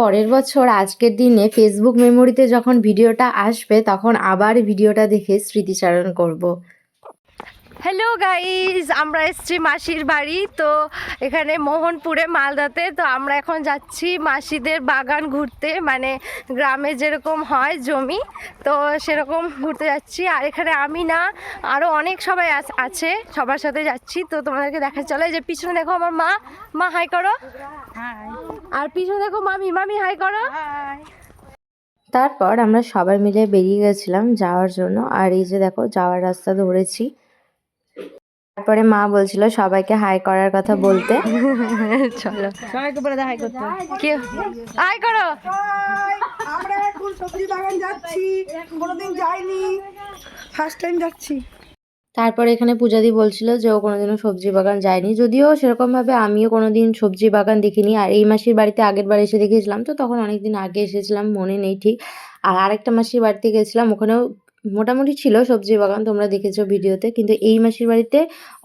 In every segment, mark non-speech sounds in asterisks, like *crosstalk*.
পরের বছর আজকের দিনে ফেসবুক মেমোরিতে যখন ভিডিওটা আসবে তখন আবার ভিডিওটা দেখে স্মৃতিচারণ করব। হ্যালো গাইজ আমরা এসছি মাসির বাড়ি তো এখানে মোহনপুরে মালদাতে। তো আমরা এখন যাচ্ছি মাসিদের বাগান ঘুরতে মানে গ্রামে যেরকম হয় জমি তো সেরকম ঘুরতে যাচ্ছি। আর এখানে আমি না আরও অনেক সবাই আছে সবার সাথে যাচ্ছি। তো তোমাদেরকে দেখা চলে যে পিছনে দেখো আমার মা। মা হাই করো। আর পিছনে দেখো মামি মামি হাই করো। তারপর আমরা সবাই মিলে বেরিয়ে গেছিলাম যাওয়ার জন্য আর এই যে দেখো যাওয়ার রাস্তা ধরেছি। তারপরে মা বলছিল সবাইকে হাই করার কথা বলতে। চলো। সবাইকে বলে দেখাই করতে। কে? হাই করো। আমরা এখন সবজি বাগান যাচ্ছি কোনোদিন যাইনি ফার্স্ট টাইম যাচ্ছি। তারপরে এখানে পূজাদি বলছিল যে ও কোনোদিনও সবজি বাগান যায়নি। যদিও সেরকমভাবে আমিও কোনোদিন সবজি বাগান দেখিনি। আর এই মাসির বাড়িতে আগের বার এসে দেখেছিলাম তো তখন অনেক দিন আগে এসেছিলাম, মনে নেই ঠিক। আর আরেকটা মাসির বাড়িতে গেছিলাম, ওখানেও মোটামুটি ছিল সবজি বাগান, তোমরা দেখেছ ভিডিওতে, কিন্তু এই মাসির বাড়িতে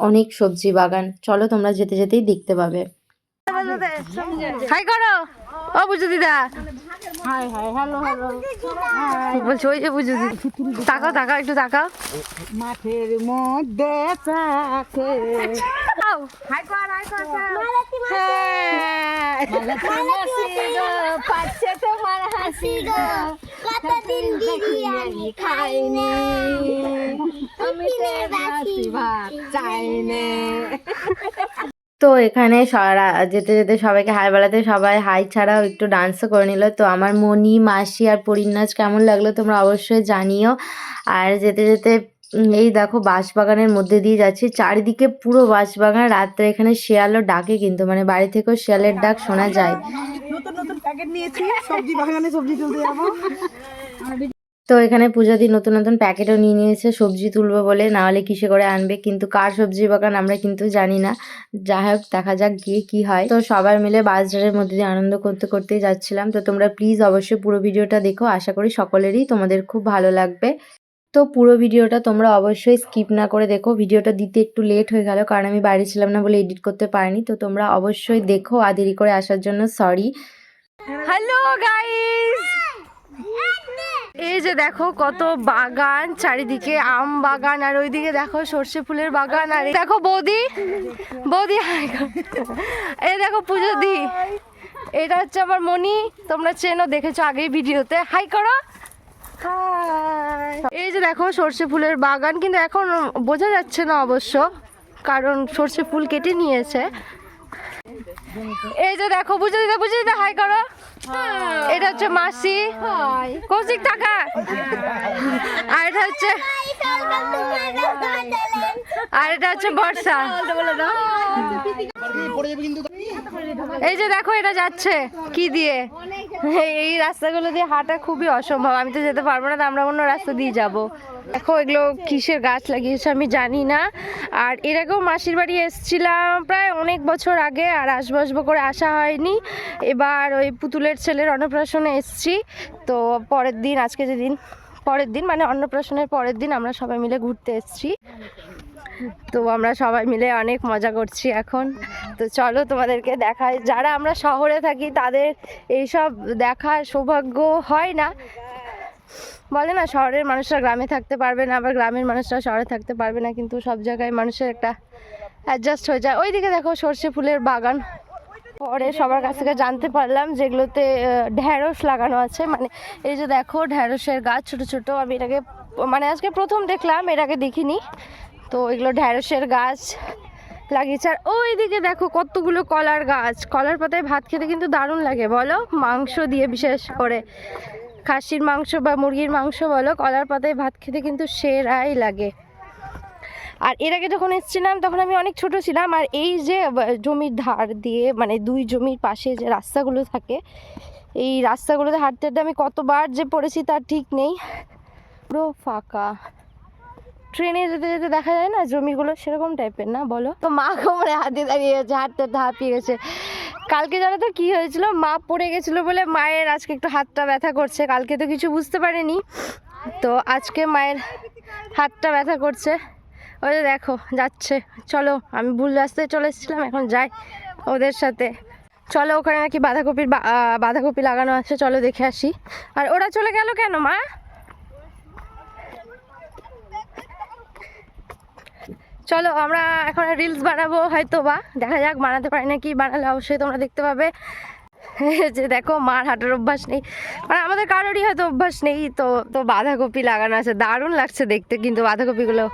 অনেক সবজি বাগান। চলো তোমরা যেতে যেতেই দেখতে পাবে। ও বুঝু দিদা। Hi hi hello hello. বলছি ওই যে বুঝু দিদি। তাকাও তাকাও একটু তাকাও। মাঠের মধ্যে চাকে হাই কর হাই কর পাচ্ছে তোমার হাসি গো। কতদিন বিরিয়ানি খাইনি। আমি ভাত চাইনি। তো এখানে সারা- যেতে যেতে সবাইকে হাই বেলাতে সবাই হাই ছাড়াও একটু ডান্সও করে নিল। তো আমার মনি মাসি আর পরির নাচ কেমন লাগল তোমরা অবশ্যই জানিও। আর যেতে যেতে এই দেখো বাঁশবাগানের মধ্যে দিয়ে যাচ্ছি। চারিদিকে পুরো বাঁশবাগান রাত্রে এখানে শেয়ালও ডাকে কিন্তু মানে বাড়ি থেকেও শেয়ালের ডাক শোনা যায়। নতুন নতুন প্যাকেট নিয়েছি সবজি বাগানে সবজি তুলতে যাব। তো এখানে পূজাদি নতুন নতুন প্যাকেটও নিয়ে নিয়েছে সবজি তুলবে বলে না হলে কিসে করে আনবে কিন্তু কার সবজি বাগান আমরা কিন্তু জানি না। যাই হোক দেখা যাক গিয়ে কি হয়। তো সবাই মিলে বাজারের মধ্যে দিয়ে আনন্দ করতে করতেই যাচ্ছিলাম। তো তোমরা প্লিজ অবশ্যই পুরো ভিডিওটা দেখো। আশা করি সকলেরই তোমাদের খুব ভালো লাগবে। তো পুরো ভিডিওটা তোমরা অবশ্যই স্কিপ না করে দেখো। ভিডিওটা দিতে একটু লেট হয়ে গেল কারণ আমি বাড়ি ছিলাম না বলে এডিট করতে পারিনি। তো তোমরা অবশ্যই দেখো আর দেরি করে আসার জন্য সরি হ্যালো গাইস এই যে দেখো কত বাগান চারিদিকে আম বাগান আর ওইদিকে দেখো সর্ষে ফুলের বাগান আর দেখো বৌদি বৌদি হাই কর। এই দেখো পুজো দি। এটা হচ্ছে আমার মনি তোমরা চেনো দেখেছ আগেই ভিডিওতে। হাই করো। এই যে দেখো সর্ষে ফুলের বাগান কিন্তু এখন বোঝা যাচ্ছে না অবশ্য কারণ সর্ষে ফুল কেটে নিয়েছে। এই যে দেখো বুঝে দিতে বুঝে দিতে হাই করো। এটা হচ্ছে মাসি। কৌশিক টাকা আর এটা হচ্ছে আর এটা হচ্ছে বর্ষা। এই যে দেখো এটা যাচ্ছে। কি দিয়ে? এই রাস্তাগুলো দিয়ে হাঁটা খুবই অসম্ভব। আমি তো যেতে পারব না তো আমরা অন্য রাস্তা দিয়ে যাব। দেখো এগুলো কিসের গাছ লাগিয়েছে আমি জানি না। আর এর আগেও মাসির বাড়ি এসেছিলাম প্রায় অনেক বছর আগে আর আসব আসব করে আসা হয়নি। এবার ওই পুতুলের ছেলের অন্নপ্রাশনে এসেছি। তো পরের দিন, আজকে যেদিন, পরের দিন মানে অন্নপ্রাশনের পরের দিন আমরা সবাই মিলে ঘুরতে এসছি। তো আমরা সবাই মিলে অনেক মজা করছি এখন। তো চলো তোমাদেরকে দেখাই। যারা আমরা শহরে থাকি, তাদের এইসব দেখার সৌভাগ্য হয় না। বলে না, শহরের মানুষরা গ্রামে থাকতে পারবে না, আবার গ্রামের মানুষরা শহরে থাকতে পারবে না। কিন্তু সব জায়গায় মানুষের একটা অ্যাডজাস্ট হয়ে যায়। ওইদিকে দেখো সর্ষে ফুলের বাগান। পরে সবার কাছ থেকে জানতে পারলাম যেগুলোতে ঢ্যাঁড়স লাগানো আছে। মানে এই যে দেখো, ঢ্যাঁড়সের গাছ ছোট ছোট। আমি এটাকে মানে আজকে প্রথম দেখলাম, এর আগে দেখিনি। তো এগুলো ঢ্যাঁড়সের গাছ লাগিয়েছে। আর ওই দিকে দেখো, কতগুলো কলার গাছ। কলার পাতায় ভাত খেতে কিন্তু দারুণ লাগে, বলো? মাংস দিয়ে বিশেষ করে। খাসির মাংস বা মুরগির মাংস বলো, কলার পাতায় ভাত খেতে কিন্তু সেরাই লাগে। আর এর আগে যখন এসেছিলাম, তখন আমি অনেক ছোট ছিলাম আর এই যে জমির ধার দিয়ে মানে দুই জমির পাশে যে রাস্তাগুলো থাকে, এই রাস্তাগুলোতে হাঁটতে হাঁটতে আমি কতবার যে পড়েছি তার ঠিক নেই। পুরো ফাঁকা। ট্রেনে যেতে যেতে দেখা যায় না, জমিগুলো সেরকম টাইপের না, বলো? তো মা কোমরে হাতে দাঁড়িয়ে গেছে হাঁটতে হাঁটতে হাঁপিয়ে গেছে। কালকে জানো তো কী হয়েছিল? মা পড়ে গেছিল বলে মায়ের আজকে একটু হাতটা ব্যথা করছে, কালকে তো কিছু বুঝতে পারিনি। তো আজকে মায়ের হাতটা ব্যথা করছে। ওই যে দেখো, যাচ্ছে। চলো, আমি ভুল রাস্তায় চলে এসেছিলাম, এখন যাই ওদের সাথে। চলো, ওখানে নাকি বাঁধাকপির বাঁধাকপি লাগানো আছে, চলো দেখে আসি। আর ওরা চলে গেল কেন, মা? চলো, আমরা এখন রিলস বানাবো, হয়তো বা। দেখা যাক, বানাতে পারি নাকি, বানালে অবশ্যই তোমরা দেখতে পাবে। যে দেখো, মার হাঁটার অভ্যাস নেই। মানে আমাদের কারোরই হয়তো অভ্যাস নেই, তো তো বাঁধাকপি লাগানো আছে। দারুণ লাগছে দেখতে কিন্তু বাঁধাকপিগুলো।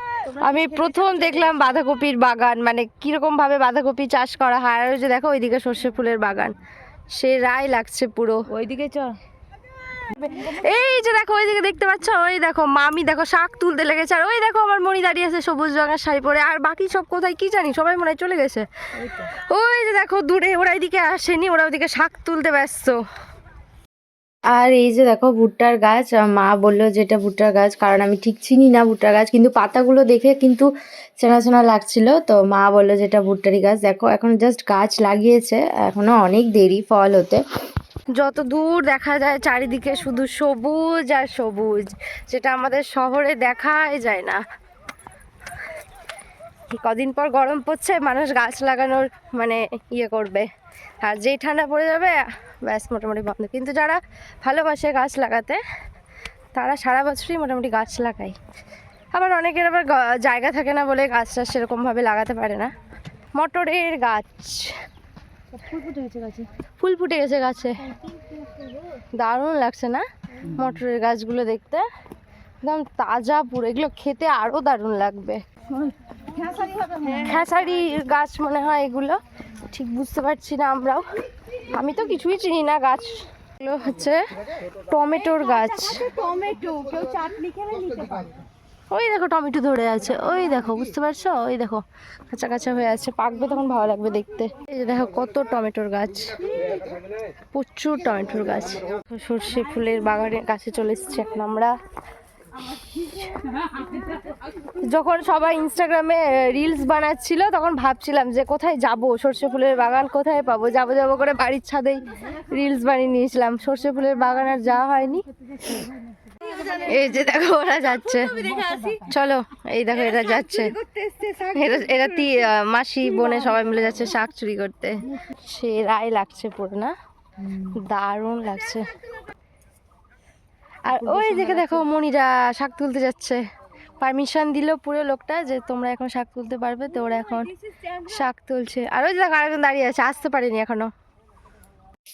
আমি প্রথম দেখলাম বাঁধাকপির বাগান মানে কীরকম ভাবে বাঁধাকপি চাষ করা হয় আর যে দেখো ওইদিকে সর্ষে ফুলের বাগান। সে রায় লাগছে পুরো। ওইদিকে চ এই যে দেখো ওইদিকে দেখতে পাচ্ছ? ওই দেখো মামি দেখো শাক তুলতে লেগেছে আর ওই দেখো আমার মনি দাঁড়িয়ে আছে সবুজ রঙের শাড়ি পরে আর বাকি সব কোথায় কি জানি সবাই মনে হয় চলে গেছে। ওই যে দেখো দূরে ওরা এদিকে আসেনি ওরা ওইদিকে শাক তুলতে ব্যস্ত। আর এই যে দেখো ভুট্টার গাছ মা বলল যে এটা ভুট্টার গাছ, কারণ আমি ঠিক চিনি না ভুট্টার গাছ, কিন্তু পাতাগুলো দেখে কিন্তু চেনা চেনা লাগছিল। তো মা বলল যে এটা ভুট্টারই গাছ। দেখো, এখন জাস্ট গাছ লাগিয়েছে, এখনও অনেক দেরি ফল হতে। যত দূর দেখা যায় চারিদিকে শুধু সবুজ আর সবুজ, যেটা আমাদের শহরে দেখাই যায় না। কদিন পর গরম পড়ছে, মানুষ গাছ লাগানোর মানে ইয়ে করবে। আর যেই ঠান্ডা পড়ে যাবে ব্যাস মোটামুটি বন্ধ। কিন্তু যারা ভালোবাসে গাছ লাগাতে তারা সারা বছরই মোটামুটি গাছ লাগায়। আবার অনেকের আবার জায়গা থাকে না বলে গাছটা সেরকমভাবে লাগাতে পারে না। মটরের গাছ। ফুল ফুটে গেছে গাছে? দারুণ লাগছে না মটরের গাছগুলো দেখতে? একদম তাজা পুরো এগুলো খেতে আরও দারুণ লাগবে। খেসারি গাছ মনে হয় এগুলো। ঠিক বুঝতে পারছি না আমরাও। আমি তো কিছুই চিনি না, গাছ এগুলো হচ্ছে টমেটোর গাছ। টমেটো কেউ চাটনি খেলে নিতে ওই দেখো, টমেটো ধরে আছে। ওই দেখো, বুঝতে পারছ? ওই দেখো কাঁচা কাঁচা হয়ে আছে। পাকবে তখন ভালো লাগবে দেখতে। এই যে দেখো, কত টমেটোর গাছ। প্রচুর টমেটোর গাছ। সর্ষে ফুলের বাগানের কাছে চলে এসেছি এখন আমরা। যখন সবাই ইনস্টাগ্রামে রিলস বানাচ্ছিল, তখন ভাবছিলাম যে কোথায় যাব? সর্ষে ফুলের বাগান কোথায় পাবো? যাব যাব করে বাড়ির ছাদেই রিলস বানিয়ে নিয়েছিলাম। সর্ষে ফুলের বাগান আর যাওয়া হয়নি। এই যে দেখো, ওরা যাচ্ছে। চলো, এই দেখো, এরা যাচ্ছে। এরা এরা তি মাসি, বোনে সবাই মিলে যাচ্ছে শাক চুরি করতে। সে রায় লাগছে পুরো, না? দারুণ লাগছে। আর ওই দিকে দেখো মনিরা শাক তুলতে যাচ্ছে। পারমিশন দিল পুরো লোকটা যে তোমরা এখন শাক তুলতে পারবে তো ওরা এখন শাক তুলছে। আর ওই যে দেখো আরেকজন দাঁড়িয়ে আছে আসতে পারেনি এখনও।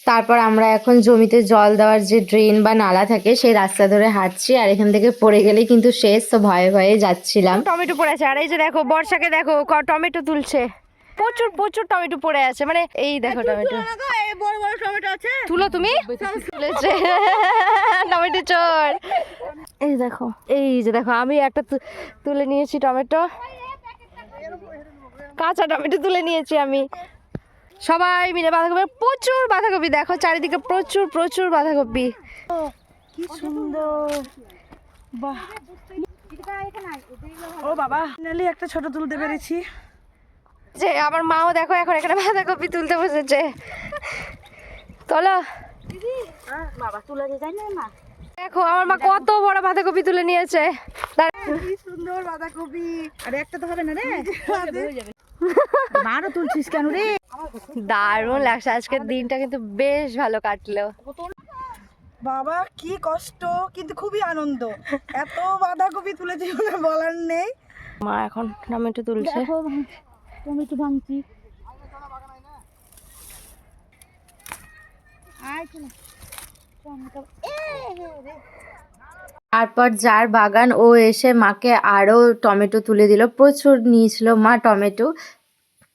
তারপর আমরা এখন জমিতে জল দেওয়ার যে ড্রেন বা নালা থাকে সেই রাস্তা ধরে হাঁটছি আর এখান থেকে পড়ে গেলে কিন্তু শেষ তো ভয়ে ভয়ে যাচ্ছিলাম। টমেটো পড়ে আছে। আর এই যে দেখো বর্ষাকে দেখো ক- টমেটো তুলছে। প্রচুর প্রচুর টমেটো পড়ে আছে। মানে এই দেখো টমেটো। বড় বড় টমেটো আছে। তুলো তুমি? *laughs* তুলেছে। *laughs* টমেটো চোর। এই দেখো এই যে দেখো আমি একটা তু- তুলে নিয়েছি টমেটো। কাঁচা টমেটো তুলে নিয়েছি আমি। সবাই মিলে বাঁধাকপি প্রচুর বাঁধাকপি দেখো চারিদিকে প্রচুর প্রচুর বাঁধাকপি। কি সুন্দর। বাহ। ও বাবা নালি একটা ছোট তুলতে পেরেছি। যে আমার মাও দেখো এখন এখানে বাঁধাকপি তুলতে বসেছে। চলো বাবা তুলে যায় না মা? দেখো আমার মা কত বড় বাঁধাকপি তুলে নিয়েছে। সুন্দর বাঁধাকপি। আরে একটা তো হবে না রে? মারও তুলছিস কেন রে? দারুণ লাগছে আজকের দিনটা কিন্তু বেশ ভালো কাটলো। বাবা কি কষ্ট কিন্তু খুবই আনন্দ। এত বাঁধাকপি তুলেছি বলে বলার নেই। মা এখন টমেটো তুলছে। টমেটো ভাঙছি। তারপর যার বাগান ও এসে মাকে আরও টমেটো তুলে দিল। প্রচুর নিয়েছিল মা টমেটো।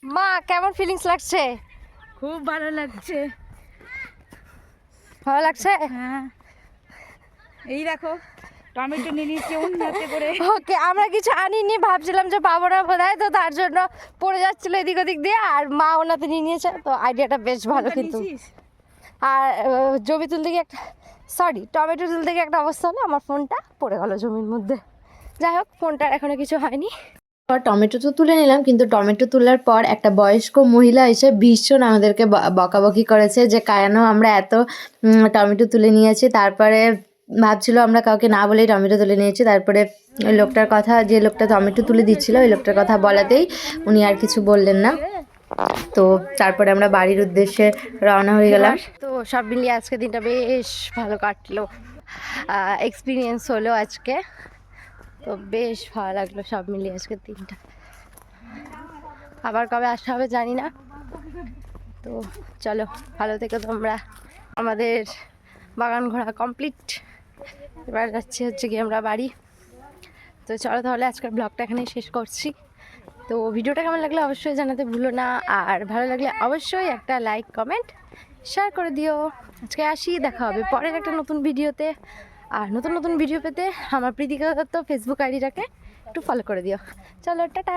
মা কেমন ফিলিংস লাগছে? খুব ভালো লাগছে। ভালো লাগছে? হ্যাঁ। এই দেখো। টমেটো নিয়ে নিয়েছি অন্য করে। ওকে আমরা কিছু আনিনি ভাবছিলাম যে পাবো না বোধ তো তার জন্য পড়ে যাচ্ছিল এদিক ওদিক দিয়ে আর মা ওনাতে নিয়ে নিয়েছে তো আইডিয়াটা বেশ ভালো কিন্তু। আর জমি তুলতে গিয়ে একটা সরি টমেটো তুলতে গিয়ে একটা অবস্থা হলো আমার ফোনটা পড়ে গেল জমির মধ্যে। যাই হোক ফোনটার এখনও কিছু হয়নি। পর টমেটো তো তুলে নিলাম কিন্তু টমেটো তোলার পর একটা বয়স্ক মহিলা এসে ভীষণ আমাদেরকে ব- বকাবকি করেছে যে কেন আমরা এত টমেটো তুলে নিয়েছি তারপরে ভাবছিল আমরা কাউকে না বলেই টমেটো তুলে নিয়েছি। তারপরে ওই লোকটার কথা, যে লোকটা টমেটো তুলে দিচ্ছিল, ওই লোকটার কথা বলাতেই উনি আর কিছু বললেন না। তো তারপরে আমরা বাড়ির উদ্দেশ্যে রওনা হয়ে গেলাম। তো সব মিলিয়ে আজকে দিনটা বেশ ভালো কাটলো। এক্সপিরিয়েন্স হলো আজকে। তো বেশ ভালো লাগল সব মিলিয়ে আজকের দিনটা। আবার কবে আসা হবে জানি না। তো চলো, ভালো থেকো তোমরা। আমাদের বাগান ঘোরা কমপ্লিট এবার যাচ্ছি হচ্ছে গিয়ে আমরা বাড়ি। তো চলো তাহলে আজকের ব্লগটা এখানেই শেষ করছি। তো ভিডিওটা কেমন লাগলে অবশ্যই জানাতে ভুলো না। আর ভালো লাগলে অবশ্যই একটা লাইক কমেন্ট শেয়ার করে দিও। আজকে আসি, দেখা হবে পরের একটা নতুন ভিডিওতে। আর নতুন নতুন ভিডিও পেতে আমার প্রীতিকা দত্ত ফেসবুক আইডিটাকে একটু ফলো করে দিও। চলো, টাটা!